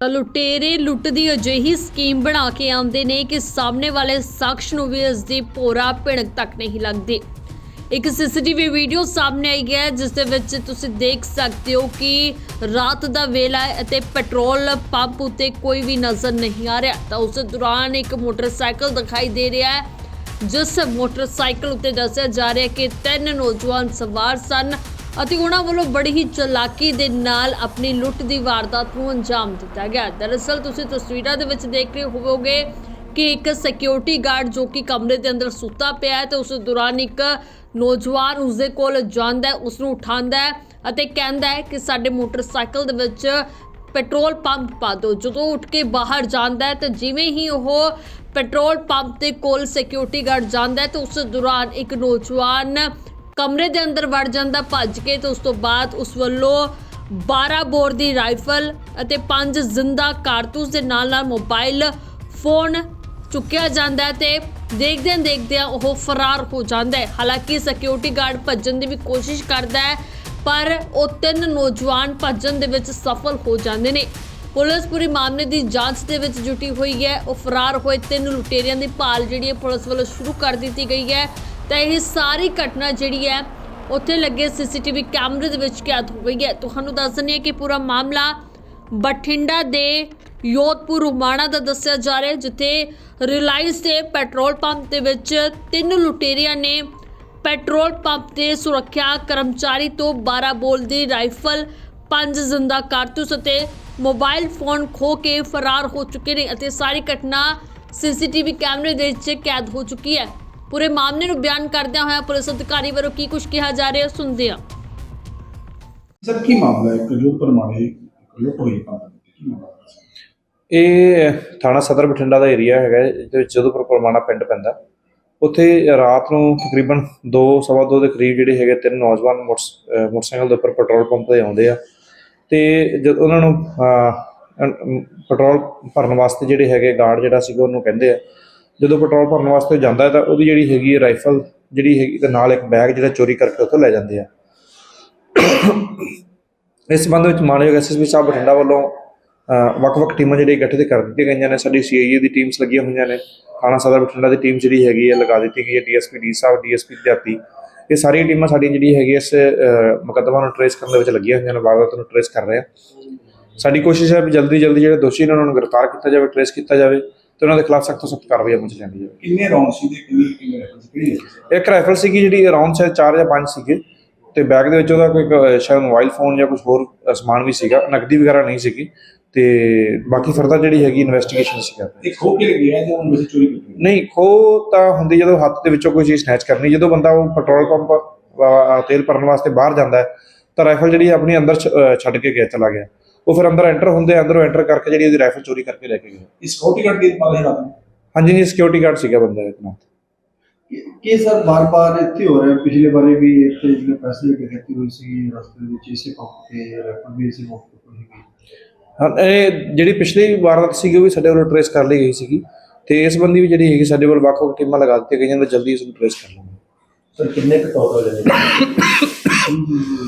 ਲੁਟੇਰੇ ਲੁੱਟ ਦੀ ਅਜਿਹੀ ਸਕੀਮ ਬਣਾ ਕੇ ਆਉਂਦੇ ਨੇ ਕਿ ਸਾਹਮਣੇ ਵਾਲੇ ਸ਼ਖਸ ਨੂੰ ਵੀ ਇਸ ਦੀ ਪੂਰਾ ਭਿਣਕ ਤੱਕ ਨਹੀਂ ਲੱਗਦੀ। ਇੱਕ ਸੀਸੀਟੀਵੀ ਵੀਡੀਓ ਸਾਹਮਣੇ ਆਈ ਹੈ, ਜਿਸ ਦੇ ਵਿੱਚ ਤੁਸੀਂ ਦੇਖ ਸਕਦੇ ਹੋ ਕਿ ਰਾਤ ਦਾ ਵੇਲਾ ਹੈ ਅਤੇ ਪੈਟਰੋਲ ਪੰਪ ਉੱਤੇ ਕੋਈ ਵੀ ਨਜ਼ਰ ਨਹੀਂ ਆ ਰਿਹਾ। ਤਾਂ ਉਸ ਦੌਰਾਨ ਇੱਕ ਮੋਟਰਸਾਈਕਲ ਦਿਖਾਈ ਦੇ ਰਿਹਾ ਹੈ, ਜਿਸ ਮੋਟਰਸਾਈਕਲ ਉੱਤੇ ਦੱਸਿਆ ਜਾ ਰਿਹਾ ਕਿ ਤਿੰਨ ਨੌਜਵਾਨ ਸਵਾਰ ਸਨ। ਅਤੇ ਉਹਨਾਂ ਵੱਲੋਂ ਬੜੀ ਹੀ ਚਲਾਕੀ ਦੇ ਨਾਲ ਆਪਣੀ ਲੁੱਟ ਦੀ ਵਾਰਦਾਤ ਨੂੰ ਅੰਜਾਮ ਦਿੱਤਾ ਗਿਆ। ਦਰਅਸਲ, ਤੁਸੀਂ ਤਸਵੀਰਾਂ ਦੇ ਵਿੱਚ ਦੇਖ ਰਹੇ ਹੋਵੋਗੇ ਕਿ ਇੱਕ ਸਿਕਿਉਰਿਟੀ ਗਾਰਡ ਜੋ ਕਿ ਕਮਰੇ ਦੇ ਅੰਦਰ ਸੁੱਤਾ ਪਿਆ ਹੈ ਤੇ ਉਸ ਦੌਰਾਨ ਇੱਕ ਨੌਜਵਾਨ ਉਸਦੇ ਕੋਲ ਜਾਂਦਾ ਹੈ ਉਸ ਨੂੰ ਉਠਾਉਂਦਾ ਅਤੇ ਕਹਿੰਦਾ ਹੈ ਕਿ ਸਾਡੇ ਮੋਟਰਸਾਈਕਲ ਦੇ ਵਿੱਚ ਪੈਟਰੋਲ ਪੰਪ ਪਾ ਦਿਓ। ਜਦੋਂ ਉੱਠ ਕੇ ਬਾਹਰ ਜਾਂਦਾ ਹੈ ਤਾਂ ਜਿਵੇਂ ਹੀ ਉਹ ਪੈਟਰੋਲ ਪੰਪ ਦੇ ਕੋਲ ਸਿਕਿਉਰਿਟੀ ਗਾਰਡ ਜਾਂਦਾ ਹੈ ਤਾਂ ਉਸ ਦੌਰਾਨ ਇੱਕ ਨੌਜਵਾਨ ਕਮਰੇ ਦੇ ਅੰਦਰ ਵੜ ਜਾਂਦਾ, ਭੱਜ ਕੇ ਤੇ ਉਸ ਤੋਂ ਬਾਅਦ ਉਸ ਵੱਲੋਂ 12 ਬੋਰ ਦੀ ਰਾਈਫਲ ਅਤੇ 5 ਜ਼ਿੰਦਾ ਕਾਰਤੂਸ ਦੇ ਨਾਲ ਨਾਲ ਮੋਬਾਈਲ ਫੋਨ ਚੁੱਕਿਆ ਜਾਂਦਾ ਹੈ ਤੇ ਦੇਖਦਿਆਂ ਦੇਖਦਿਆਂ ਉਹ ਫਰਾਰ ਹੋ ਜਾਂਦਾ ਹੈ। ਹਾਲਾਂਕਿ ਸਿਕਿਉਰਿਟੀ ਗਾਰਡ ਭੱਜਣ ਦੀ ਵੀ ਕੋਸ਼ਿਸ਼ ਕਰਦਾ ਹੈ, ਪਰ ਉਹ ਤਿੰਨ ਨੌਜਵਾਨ ਭੱਜਣ ਦੇ ਵਿੱਚ ਸਫਲ ਹੋ ਜਾਂਦੇ ਨੇ। ਪੁਲਿਸ ਪੂਰੇ ਮਾਮਲੇ ਦੀ ਜਾਂਚ ਦੇ ਵਿੱਚ ਜੁਟੀ ਹੋਈ ਹੈ। ਉਹ ਫਰਾਰ ਹੋਏ ਤਿੰਨ ਲੁਟੇਰਿਆਂ ਦੀ ਭਾਲ ਜਿਹੜੀ ਹੈ ਪੁਲਿਸ ਵੱਲੋਂ ਸ਼ੁਰੂ ਕਰ ਦਿੱਤੀ ਗਈ ਹੈ। ਤਾਂ ਇਹ ਸਾਰੀ ਘਟਨਾ ਜਿਹੜੀ ਹੈ, ਉੱਥੇ ਲੱਗੇ ਸੀਸੀਟੀਵੀ ਕੈਮਰੇ ਦੇ ਵਿੱਚ ਕੈਦ ਹੋ ਗਈ ਹੈ। ਤੁਹਾਨੂੰ ਦੱਸ ਦਿੰਦੇ ਹਾਂ ਕਿ ਪੂਰਾ ਮਾਮਲਾ ਬਠਿੰਡਾ ਦੇ ਯੋਧਪੁਰ ਰੁਮਾਣਾ ਦਾ ਦੱਸਿਆ ਜਾ ਰਿਹਾ ਜਿੱਥੇ ਰਿਲਾਇੰਸ ਦੇ ਪੈਟਰੋਲ ਪੰਪ ਦੇ ਵਿੱਚ ਤਿੰਨ ਲੁਟੇਰਿਆਂ ਨੇ ਪੈਟਰੋਲ ਪੰਪ ਦੇ ਸੁਰੱਖਿਆ ਕਰਮਚਾਰੀ ਤੋਂ 12 ਬੋਲ ਦੀ ਰਾਈਫਲ, ਪੰਜ ਜ਼ਿੰਦਾ ਕਾਰਤੂਸ ਅਤੇ ਮੋਬਾਈਲ ਫੋਨ ਖੋ ਕੇ ਫਰਾਰ ਹੋ ਚੁੱਕੇ ਨੇ ਅਤੇ ਸਾਰੀ ਘਟਨਾ ਸੀਸੀਟੀਵੀ ਕੈਮਰੇ ਦੇ ਵਿੱਚ ਕੈਦ ਹੋ ਚੁੱਕੀ ਹੈ। ਪੂਰੇ ਮਾਮਲੇ ਨੂੰ ਬਿਆਨ ਕਰਦਿਆਂ ਹੋਇਆ ਪੁਲਿਸ ਅਧਿਕਾਰੀ ਵੱਲੋਂ ਕੀ ਕੁਝ ਕਿਹਾ ਜਾ ਰਿਹਾ ਸੁਣਦੇ ਹਾਂ ਸਰ ਕੀ ਮਾਮਲਾ ਹੈ? ਕਜੂ ਪਰਮਾਣੇ ਲੁੱਟ ਹੋਈ ਕੀ ਮਾਮਲਾ ਹੈ? ਇਹ ਥਾਣਾ ਸਦਰ ਬਠਿੰਡਾ ਦਾ ਏਰੀਆ ਹੈਗਾ ਹੈ, ਇਹਦੇ ਵਿੱਚ ਜਦੋਂਪੁਰ ਪਰਮਾਣਾ ਪਿੰਡ ਪੈਂਦਾ। ਉੱਥੇ ਰਾਤ ਨੂੰ ਤਕਰੀਬਨ 2 ਸਵਾ ਦੋ ਦੇ ਕਰੀਬ ਜਿਹੜੇ ਹੈਗੇ ਤਿੰਨ ਨੌਜਵਾਨ ਮੋਟਰਸਾਈਕਲ ਦੇ ਉੱਪਰ ਪੈਟਰੋਲ ਪੰਪ ਤੇ ਆਉਂਦੇ ਆ। ਤੇ ਜਦ ਉਹਨਾਂ ਨੂੰ ਪੈਟਰੋਲ ਭਰਨ ਵਾਸਤੇ ਜਿਹੜੇ ਹੈਗੇ ਗਾਰਡ ਜਿਹੜਾ ਸੀਗਾ ਉਹਨੂੰ ਕਹਿੰਦੇ ਆ ਜਦੋਂ ਪੈਟਰੋਲ ਭਰਨ ਵਾਸਤੇ ਜਾਂਦਾ ਹੈ ਤਾਂ ਉਹਦੀ ਜਿਹੜੀ ਹੈਗੀ ਹੈ ਰਾਈਫਲ, ਜਿਹੜੀ ਹੈਗੀ ਤੇ ਨਾਲ ਇੱਕ ਬੈਗ ਜਿਹੜਾ ਚੋਰੀ ਕਰਕੇ ਉੱਥੋਂ ਲੈ ਜਾਂਦੇ ਆ। ਇਸ ਸੰਬੰਧ ਵਿੱਚ ਮਾਨਯੋਗ ਐਸਐਸਪੀ ਸਾਹਿਬ ਬਠਿੰਡਾ ਵੱਲੋਂ ਵੱਖ-ਵੱਖ ਟੀਮਾਂ ਜਿਹੜੀਆਂ ਗਠਿਤ ਕਰ ਦਿੱਤੀਆਂ ਗਈਆਂ ਨੇ। ਸਾਡੀ ਸੀਆਈਏ ਦੀ ਟੀਮਸ ਲੱਗੀਆਂ ਹੋਈਆਂ ਨੇ। ਥਾਣਾ ਸਦਰ ਬਠਿੰਡਾ ਦੀ ਟੀਮ ਜਿਹੜੀ ਹੈਗੀ ਹੈ, ਲਗਾ ਦਿੱਤੀ ਗਈ ਹੈ। ਡੀਐਸਪੀ ਡੀ ਸਾਹਿਬ ਡੀਐਸਪੀ ਦਿਹਾਤੀ ਇਹ ਸਾਰੀਆਂ ਟੀਮਾਂ ਸਾਡੀਆਂ ਜਿਹੜੀ ਹੈਗੀ ਇਸ ਮੁਕੱਦਮਾ ਨੂੰ ਟਰੇਸ ਕਰਨ ਦੇ ਵਿੱਚ ਲੱਗੀਆਂ ਹੋਈਆਂ ਨੇ। ਵਾਰਦਾਤ ਨੂੰ ਟਰੇਸ ਕਰ ਰਹੇ ਆ। ਸਾਡੀ ਕੋਸ਼ਿਸ਼ ਹੈ ਵੀ ਜਲਦੀ ਜਲਦੀ ਜਿਹੜੇ ਦੋਸ਼ੀ ਨੇ, ਉਹਨਾਂ ਨੂੰ ਗ੍ਰਿਫਤਾਰ ਕੀਤਾ ਜਾਵੇ ਟਰੇਸ ਕੀਤਾ ਜਾਵੇ। ਤੇ ਉਹਨਾਂ ਦੇ ਖਿਲਾਫ ਸਖਤ ਤੋਂ ਸਖਤ ਕਾਰਵਾਈ ਅਮਲ ਚ ਜਾਵੇ। ਕਿੰਨੇ ਰੌਂਡ ਸੀ ਤੇ ਕਿੰਨੀ ਕਿੰਨੇ ਰੈਫਰੈਂਸ ਕਿਹੜੀ ਹੈ ਇੱਕ ਰਾਈਫਲ ਸੀਗੀ ਜਿਹੜੀ ਅਰਾਊਂਡ ਸ਼ਾਇਦ 4 ਜਾਂ 5 ਸੀਗੇ। ਤੇ ਬੈਗ ਦੇ ਵਿੱਚ ਉਹਦਾ ਕੋਈ ਸ਼ਾਇਦ ਮੋਬਾਈਲ ਫੋਨ ਜਾਂ ਕੁਝ ਹੋਰ ਸਮਾਨ ਵੀ ਸੀਗਾ। ਨਕਦੀ ਵਗੈਰਾ ਨਹੀਂ ਸੀਗੀ। ਤੇ ਬਾਕੀ ਫਰਦਰ ਜਿਹੜੀ ਹੈਗੀ ਇਨਵੈਸਟੀਗੇਸ਼ਨ ਸੀਗਾ ਇਹ ਖੋ ਕੇ ਗਿਆ ਜਾਂ ਉਹਨੂੰ ਵੈਸੇ ਚੋਰੀ ਕੀਤੀ ਨਹੀਂ ਖੋ ਤਾਂ ਹੁੰਦੀ ਜਦੋਂ ਹੱਥ ਦੇ ਵਿੱਚੋਂ ਕੋਈ ਚੀਜ਼ ਸਨੈਚ ਕਰਨੀ। ਜਦੋਂ ਬੰਦਾ ਉਹ ਪੈਟਰੋਲ ਪੰਪ ਤੇਲ ਭਰਨ ਵਾਸਤੇ ਬਾਹਰ ਜਾਂਦਾ ਹੈ ਤਾਂ ਰਾਈਫਲ ਜਿਹੜੀ ਆਪਣੀ ਅੰਦਰ ਛੱਡ ਕੇ ਗਿਆ ਚਲਾ ਗਿਆ। ਉਹ ਫਿਰ ਅੰਦਰ ਐਂਟਰ ਹੁੰਦੇ ਆ, ਅੰਦਰੋਂ ਐਂਟਰ ਕਰਕੇ ਜਿਹੜੀ ਉਹਦੀ ਰਾਈਫਲ ਚੋਰੀ ਕਰਕੇ ਲੈ ਕੇ ਗਿਆ ਇਸ ਕੋਟੀ ਕੱਟ ਦੀ ਪਾਲੇ ਰਾਤ ਨੂੰ ਹਾਂਜੀ ਜੀ ਸਿਕਿਉਰਿਟੀ ਗਾਰਡ ਸੀਗਾ ਬੰਦਾ ਇੱਕ ਨਾਲ। ਕਿ ਸਰ ਬਾਰ-ਬਾਰ ਇੱਥੇ ਹੋ ਰਿਹਾ ਪਿਛਲੇ ਬਾਰੇ ਵੀ ਇੱਥੇ ਜਿਹੜੇ ਪੈਸੇ ਦੀ ਡਕੈਤੀ ਹੋਈ ਸੀ ਰਸਤੇ ਵਿੱਚ ਇਸੇ ਪੰਪ ਤੇ ਰੈਫਰ ਵੀ ਇਸੇ ਮੌਕੇ ਤੇ ਹੋਈ ਹਾਂ, ਇਹ ਜਿਹੜੀ ਪਿਛਲੀ ਵਾਰਦਾਤ ਸੀਗੀ ਉਹ ਵੀ ਸਾਡੇ ਵੱਲੋਂ ਟਰੇਸ ਕਰ ਲਈ ਗਈ ਸੀਗੀ। ਤੇ ਇਸ ਸੰਬੰਧੀ ਵੀ ਜਿਹੜੀ ਹੈਗੀ ਸਾਡੇ ਵੱਲ ਵੱਖ-ਵੱਖ ਟੀਮਾਂ ਲਗਾ ਦਿੱਤੀਆਂ ਗਈਆਂ ਤੇ ਜਲਦੀ ਇਸ ਨੂੰ ਟਰੇਸ ਕਰ ਲਾਂਗੇ ਸਰ ਕਿੰਨੇ ਕੁ ਟੋਟਲ ਹੈ?